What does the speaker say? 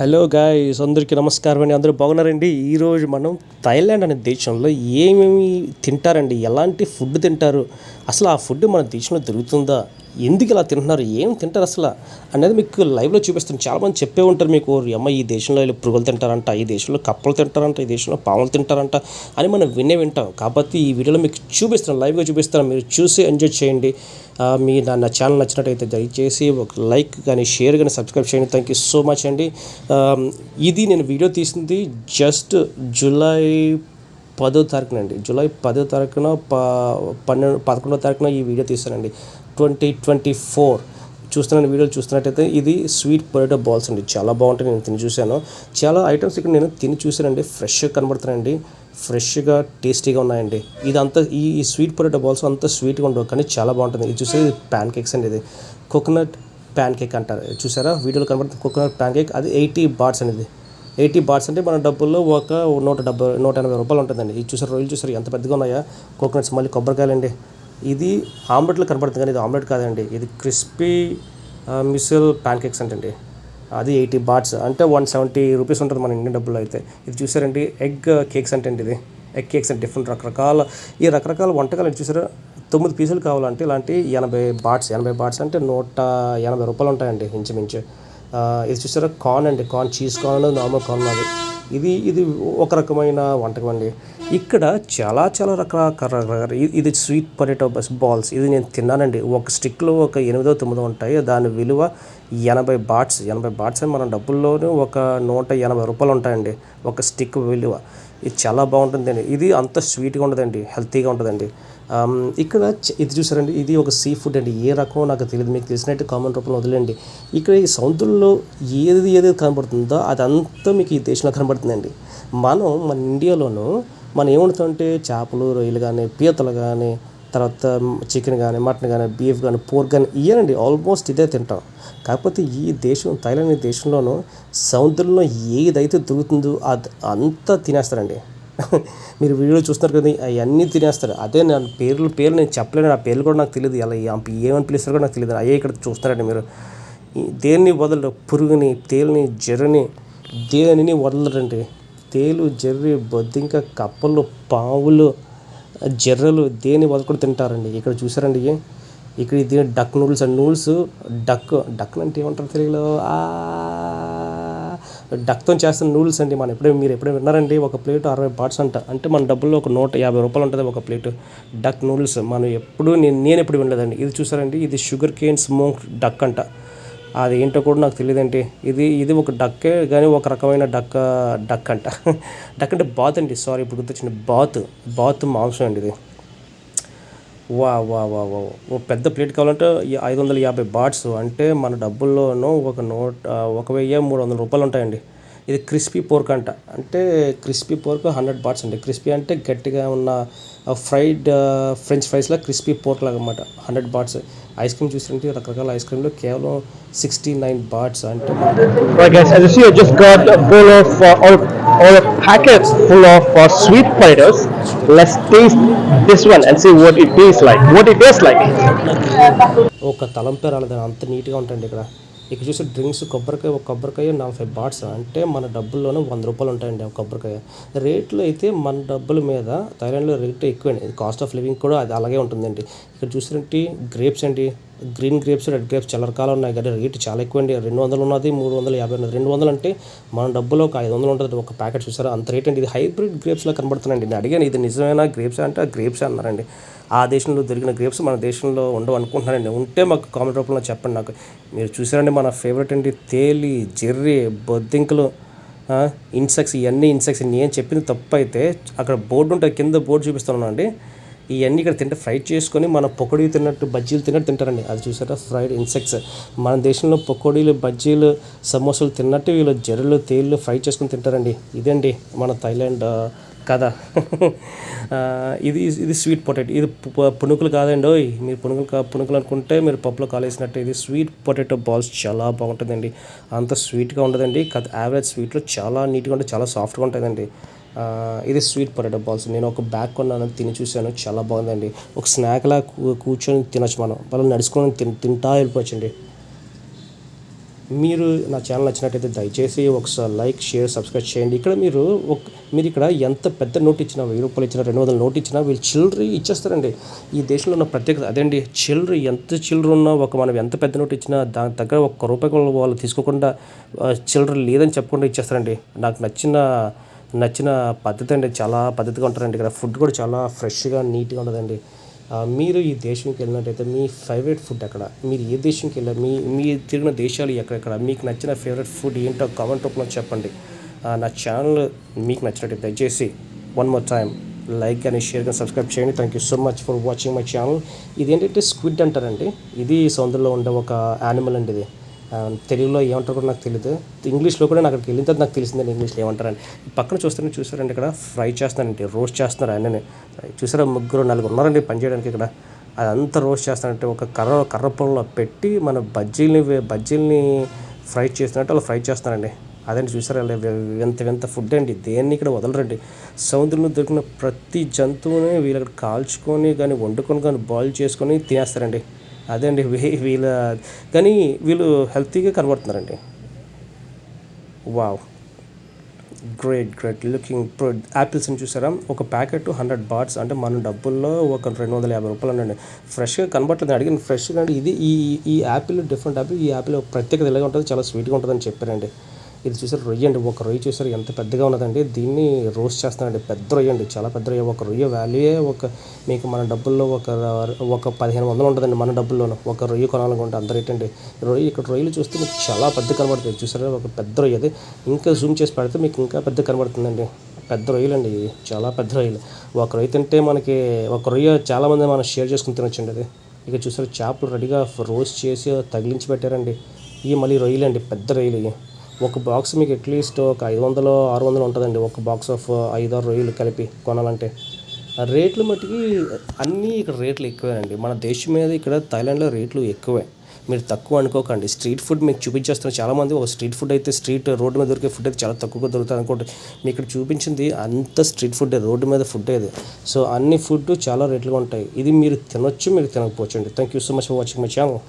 Hello guys అందరికీ నమస్కారం అండి. అందరూ బాగున్నారండి? ఈరోజు మనం థాయిలాండ్ అనే దేశంలో ఏమేమి తింటారండి? ఎలాంటి ఫుడ్ తింటారు? అసలు ఆ ఫుడ్ మన దేశంలో దొరుకుతుందా? ఎందుకు ఇలా తింటున్నారు? ఏం తింటారు అసలు? అనేది మీకు లైవ్లో చూపిస్తాను. చాలామంది చెప్పే ఉంటారు మీకు అమ్మ ఈ దేశంలో వీళ్ళు పురుగులు తింటారంట ఈ దేశంలో కప్పలు తింటారంట ఈ దేశంలో పాములు తింటారంట అని మనం వినే వింటాం. కాబట్టి ఈ వీడియోలో మీకు చూపిస్తాను లైవ్గా చూపిస్తాను. మీరు చూసి ఎంజాయ్ చేయండి. మీ నా నా ఛానల్ నచ్చినట్టయితే దయచేసి ఒక లైక్ కానీ షేర్ కానీ సబ్స్క్రైబ్ చేయండి. థ్యాంక్ యూ సో మచ్ అండి. ఇది నేను వీడియో తీసింది జస్ట్ జూలై పదో తారీఖునండి. జూలై పదో తారీఖున ప పన్నెండు పదకొండో తారీఖున ఈ వీడియో తీసానండి ట్వంటీ ట్వంటీ ఫోర్. చూస్తున్న వీడియోలు చూస్తున్నట్టయితే ఇది స్వీట్ పొటాటో బాల్స్ అండి. చాలా బాగుంటాయి నేను తిని చూశాను. చాలా ఐటమ్స్ ఇక్కడ నేను తిని చూశానండి. ఫ్రెష్గా కనబడుతున్నాయండి. ఫ్రెష్గా టేస్టీగా ఉన్నాయండి. ఇది ఈ స్వీట్ పొటాటో బాల్స్ అంత స్వీట్గా ఉండవు కానీ చాలా బాగుంటుంది. ఇది చూసేది ప్యాన్ కేక్స్ అండి ఇది. కోకోనట్ ప్యాన్ కేక్ అంటారు. చూసారా? వీడియోలో కనబడుతుంది కోకోనట్ ప్యాన్ కేక్ అది ఎయిటీ బాట్స్ అనేది ఎయిటీ బాట్స్ అంటే మన డబ్బుల్లో ఒక నూట డెబ్బై నూట ఎనభై రూపాయలు ఉంటుందండి. ఇది చూసారు? రొయ్యలు చూసారు? ఎంత పెద్దగా ఉన్నాయా? కోకోనట్స్ మళ్ళీ కొబ్బరికాయలండి. ఇది ఆమ్లెట్లో కనబడుతుంది కానీ ఇది ఆమ్లెట్ కాదండి. ఇది క్రిస్పీ మిసిల్ ప్యాన్ కేక్స్ అంటండి. అది ఎయిటీ బాట్స్ అంటే వన్ సెవెంటీ రూపీస్ ఉంటుంది మన ఇండియన్ డబ్బులు అయితే. ఇది చూసారండి ఎగ్ కేక్స్ అంటే ఇది. ఎగ్ కేక్స్ అంటే డిఫరెంట్ రకరకాల ఈ రకరకాల వంటకాలు చూసారా తొమ్మిది పీసులు కావాలంటే ఇలాంటి ఎనభై బాట్స్ ఎనభై బాట్స్ అంటే నూట ఎనభై రూపాయలు ఉంటాయండి ఇంచుమించు. ఇది చూసారా కార్న్ అండి. Corn cheese corn normal corn అది ఇది ఇది ఒక రకమైన వంటకం అండి. ఇక్కడ చాలా చాలా రకరకాల ఇది స్వీట్ పొటాటో బస్ బాల్స్ ఇది నేను తిన్నానండి. ఒక స్టిక్లో ఒక ఎనిమిదో తొమ్మిదో ఉంటాయి. దాని విలువ ఎనభై బాట్స్ ఎనభై బాట్స్ అని మన డబ్బుల్లోనే ఒక నూట ఎనభై రూపాయలు ఉంటాయండి. ఒక స్టిక్ విలువ. ఇది చాలా బాగుంటుందండి. ఇది అంత స్వీట్గా ఉంటుందండి హెల్తీగా ఉంటుందండి ఇక్కడ ఇది చూసారండి ఇది ఒక సీ ఫుడ్ అండి. ఏ రకమో నాకు తెలియదు మీకు తెలిసినట్టు కామన్ రూపంలో వదిలేండి ఇక్కడ ఈ సముద్రంలో ఏది ఏది కనబడుతుందో అదంతా మీకు ఈ దేశంలో కనబడుతుందండి. మనం మన ఇండియాలోనూ మనం ఏమంటుంటే చేపలు రొయ్యలు కానీ పీతలు కానీ తర్వాత చికెన్ కానీ మటన్ కానీ బీఫ్ కానీ పోర్క్ కానీ ఇయ్యానండి. ఆల్మోస్ట్ ఇదే తింటాం. కాకపోతే ఈ దేశం థైలాండ్ దేశంలోనూ సముద్రంలో ఏదైతే దొరుకుతుందో అది అంతా తినేస్తారండి. మీరు వీడియో చూస్తున్నారు కదా అవన్నీ తినేస్తారు. అదే నా పేర్లు పేర్లు నేను చెప్పలేను. ఆ పేర్లు కూడా నాకు తెలియదు. అలా ఏమని పిలుస్తారో కూడా నాకు తెలియదు. అయ్యే ఇక్కడ చూస్తారండి మీరు. దేన్ని వదలరు. పురుగుని తేలిని జర్రని దేనిని వదలరండి. తేలు జర్రి బొద్దింక కప్పలు పావులు జర్రలు దేని వదలకుండా తింటారండి. ఇక్కడ చూసారండి. ఇక్కడ ఇది duck noodles and noodles duck duck అంటే ఏమంటారు తెలుగులో డక్తో చేస్తున్న నూడిల్స్ అండి మనం. ఎప్పుడే మీరు ఎప్పుడే విన్నారండి? ఒక ప్లేట్ అరవై బాట్స్ అంట. అంటే మన డబ్బుల్లో ఒక నూట యాభై రూపాయలు ఉంటుంది ఒక ప్లేట్. డక్ నూడిల్స్ మనం ఎప్పుడు నేను నేను ఎప్పుడు వినలేదండి. ఇది చూసారండి? ఇది షుగర్ కేన్ స్మోక్ డక్ అంట. అది ఏంటో కూడా నాకు తెలియదండి. ఇది ఇది ఒక డక్కే కానీ ఒక రకమైన డక్ డక్ అంట డక్ అంటే బాత్ అండి సారీ ఇప్పుడు గుర్తొచ్చింది. బాత్ బాత్ మాంసం అండి ఇది. వా వా వా వా ఓ పెద్ద ప్లేట్ కావాలంటే ఐదు వందల యాభై బాట్స్. అంటే మన డబ్బుల్లోనూ ఒక నూట ఒక వెయ్యి మూడు వందల రూపాయలు ఉంటాయండి. ఇది క్రిస్పీ పోర్క్ అంట అంటే క్రిస్పీ పోర్క్ హండ్రెడ్ బాట్స్ అండి క్రిస్పీ అంటే గట్టిగా ఉన్న ఫ్రైడ్ ఫ్రెంచ్ ఫ్రైస్లో క్రిస్పీ పోర్క్ లాగా అనమాట హండ్రెడ్ బాట్స్ ఐస్ క్రీమ్ చూస్తుంటే రకరకాల ఐస్ క్రీమ్లో కేవలం సిక్స్టీ నైన్ బాట్స్ అంటే uh, or, or a packet full of uh, sweet potatoes. Let's taste this one and see what it tastes like. What it tastes like. ఒక తలంపే రాలేదు అంత నీట్గా ఉంటుంది ఇక్కడ ఇక్కడ చూసి డ్రింక్స్ కొబ్బరికాయ ఒక కొబ్బరికాయ నలభై బాట్స్ అంటే మన డబ్బుల్లోనే వంద రూపాయలు ఉంటాయండి ఒక కొబ్బరికాయ. రేట్లు అయితే మన డబ్బుల మీద థైలాండ్లో రేట్ ఎక్కువండి కాస్ట్ ఆఫ్ లివింగ్ కూడా అది అలాగే ఉంటుందండి. ఇక్కడ చూసినట్టు గ్రేప్స్ అండి. గ్రీన్ గ్రేప్స్ రెడ్ గ్రేప్స్ చాలా రకాలు ఉన్నాయి. కానీ రేట్ చాలా ఎక్కువ అండి రెండు వందలు ఉన్నది మూడు వందలు యాభై ఉన్నది. రెండు వందలు అంటే మన డబ్బులో ఒక ఐదు వందలు ఉంటుంది ఒక ప్యాకెట్ చూసారా? అంత రేట్ అండి. ఇది హైబ్రిడ్ గ్రేప్స్లో కనబడుతున్నాయండి. నేను అడిగాను ఇది నిజమైన గ్రేప్స్ అంటే ఆ గ్రేప్స్ అన్నారండి. ఆ దేశంలో దొరికిన గ్రేప్స్ మన దేశంలో ఉండవు అనుకుంటున్నానండి ఉంటే మాకు కామెంట్ రూపంలో చెప్పండి నాకు. మీరు చూసారండి మన ఫేవరెట్ అండి. తేలి జెర్రీ బొద్దింకలు ఇన్సెక్ట్స్ ఇవన్నీ ఇన్సెక్ట్స్ నేను చెప్పింది తప్పు అయితే అక్కడ బోర్డు ఉంటుంది కింద బోర్డు చూపిస్తున్నాను అండి ఇవన్నీ ఇక్కడ తింటే ఫ్రై చేసుకొని మన పకోడీ తిన్నట్టు బజ్జీలు తిన్నట్టు తింటారండి. అది చూసారా? Fried insects. మన దేశంలో పకోడీలు బజ్జీలు సమోసాలు తిన్నట్టు వీళ్ళు జెర్రలు తేళ్ళు ఫ్రై చేసుకొని తింటారండి. ఇదండి మన థైలాండ్ కథ ఇది ఇది స్వీట్ పొటాటో. ఇది పునుకులు కాదండి ఓయ్. మీరు పునుకులు కా పునుకులు అనుకుంటే మీరు పప్పులో కాలేసినట్టు ఇది స్వీట్ పొటాటో బాల్స్ చాలా బాగుంటుందండి. అంత స్వీట్గా ఉండదండి. కథ యావరేజ్ స్వీట్లో చాలా నీట్గా ఉంటుంది చాలా సాఫ్ట్గా ఉంటుందండి. ఇది స్వీట్ పొటాటో బాల్స్. నేను ఒక బ్యాగ్ కొన్నాను తిని చూశాను చాలా బాగుందండి. ఒక స్నాక్లా కూ కూర్చొని తినొచ్చు మనం. వాళ్ళు నడుచుకొని తిన్ తింటా వెళ్ళిపోవచ్చండి. మీరు నా ఛానల్ నచ్చినట్టయితే దయచేసి ఒకసారి లైక్ షేర్ సబ్స్క్రైబ్ చేయండి. ఇక్కడ మీరు ఒక మీరు ఇక్కడ ఎంత పెద్ద నోట్ ఇచ్చినా వెయ్యి రూపాయలు ఇచ్చినా రెండు వందల నోట్ ఇచ్చినా వీళ్ళు చిల్లర ఇచ్చేస్తారండి. ఈ దేశంలో ఉన్న ప్రత్యేకత అదేండి చిల్లర. ఎంత చిల్లర ఉన్నా ఒక మనం ఎంత పెద్ద నోట్ ఇచ్చినా దాని దగ్గర ఒక్క రూపాయి వాళ్ళు తీసుకోకుండా చిల్లర లేదని చెప్పకుండా ఇచ్చేస్తారండి. నాకు నచ్చిన నచ్చిన పద్ధతి అండి. చాలా పద్ధతిగా ఉంటారండి ఇక్కడ. ఫుడ్ కూడా చాలా ఫ్రెష్గా నీట్గా ఉంటుందండి. మీరు ఈ దేశంకి వెళ్ళినట్టయితే మీ ఫేవరెట్ ఫుడ్ అక్కడ మీరు ఏ దేశంకి వెళ్ళారు మీ మీ తిరిగిన దేశాలు ఎక్కడెక్కడ? మీకు నచ్చిన ఫేవరెట్ ఫుడ్ ఏంటో కామెంట్ రూపంలో చెప్పండి. నా ఛానల్ మీకు నచ్చినట్టు దయచేసి వన్ మోర్ టైం లైక్ కానీ షేర్ కానీ సబ్స్క్రైబ్ చేయండి. Thank you so much for watching my channel ఇది ఏంటంటే స్క్విడ్ అంటారండి. ఇది సముద్రంలో ఉండే ఒక యానిమల్ అండి ఇది. తెలుగులో ఏమంటారు కూడా నాకు తెలియదు ఇంగ్లీష్లో కూడా నాకు అక్కడికి వెళ్ళిన తర్వాత నాకు తెలిసిందండి ఇంగ్లీష్లో ఏమంటారని. పక్కన చూస్తారని చూసారండి ఇక్కడ. ఫ్రై చేస్తున్నారండి రోస్ట్ చేస్తున్నారు ఆయననే. చూసారా ముగ్గురు నలుగురు ఉన్నారండి పని చేయడానికి ఇక్కడ. అదంతా రోస్ట్ చేస్తారంటే ఒక కర్ర కర్ర పొలంలో పెట్టి మన బజ్జీల్ని బజ్జీల్ని ఫ్రై చేస్తున్నట్టు వాళ్ళు ఫ్రై చేస్తారండి అదండి చూసారా వింత వింత ఫుడ్ అండి. దేన్ని ఇక్కడ వదలరండి. సముద్రంలో దొరికిన ప్రతి జంతువుని వీళ్ళు అక్కడ కాల్చుకొని కానీ వండుకొని కానీ బాయిల్ చేసుకొని తినేస్తారండి. అదే అండి వీళ్ళ కానీ వీళ్ళు హెల్తీగా కనబడుతున్నారండి. Wow. Great great looking apples యాపిల్స్ని చూసారా? ఒక ప్యాకెట్ హండ్రెడ్ బాట్స్ అంటే మన డబ్బుల్లో ఒక రెండు వందల యాభై రూపాయలు అండి ఫ్రెష్గా కనబట్టలేదు అడిగిన ఫ్రెష్గా అండి ఇది ఈ ఈ యాపిల్ డిఫరెంట్ యాపిల్ ఈ యాపిల్ ప్రత్యేకత ఇలాగే ఉంటుంది చాలా స్వీట్గా ఉంటుందని చెప్పారండి. ఇది చూసారు రొయ్య అండి ఒక రొయ్య చూసారు ఎంత పెద్దగా ఉన్నదండి. దీన్ని రోస్ట్ చేస్తానండి పెద్ద రొయ్య అండి చాలా పెద్ద రొయ్య. ఒక రొయ్య వాల్యూయే ఒక మీకు మన డబ్బుల్లో ఒక ఒక పదిహేను వందలు ఉంటుందండి మన డబ్బుల్లోనూ. ఒక రొయ్య కొనాలనుకుంటే అంత రేట్ అండి. రొయ్య ఇక్కడ రొయ్యలు చూస్తే మీకు చాలా పెద్ద కనబడుతుంది. చూసారా ఒక పెద్ద రొయ్య అది. ఇంకా జూమ్ చేసి పెడితే మీకు ఇంకా పెద్ద కనబడుతుందండి. పెద్ద రొయ్యలు అండి ఇవి. చాలా పెద్ద రొయ్యలు. ఒక రొయ్య తింటే మనకి ఒక రొయ్య చాలామంది మనం షేర్ చేసుకుని తినొచ్చండి అది. ఇక చూసారు చేపలు రెడీగా రోస్ట్ చేసి తగిలించి పెట్టారండి. ఇవి మళ్ళీ రొయ్యలు అండి పెద్ద రొయ్యలు ఇవి. ఒక బాక్స్ మీకు అట్లీస్ట్ ఒక ఐదు వందలు ఆరు వందలు ఉంటుందండి. ఒక బాక్స్ ఆఫ్ ఐదు ఆరు రొయ్యలు కలిపి కొనాలంటే. ఆ రేట్లు మట్టుకి అన్నీ ఇక్కడ రేట్లు ఎక్కువేనండి. మన దేశం మీద ఇక్కడ థాయిలాండ్లో రేట్లు ఎక్కువే. మీరు తక్కువ అనుకోకండి. స్ట్రీట్ ఫుడ్ మీకు చూపించేస్తున్న చాలామంది ఒక స్ట్రీట్ ఫుడ్ అయితే స్ట్రీట్ రోడ్డు మీద దొరికే ఫుడ్ అయితే చాలా తక్కువగా దొరుకుతుంది అనుకోండి. మీకు ఇక్కడ చూపించింది అంత స్ట్రీట్ ఫుడ్ రోడ్డు మీద ఫుడ్ ఇది సో అన్ని ఫుడ్ చాలా రేట్లుగా ఉంటాయి. ఇది మీరు తినొచ్చు మీరు తినకపోవచ్చు అండి thank you so much for watching my channel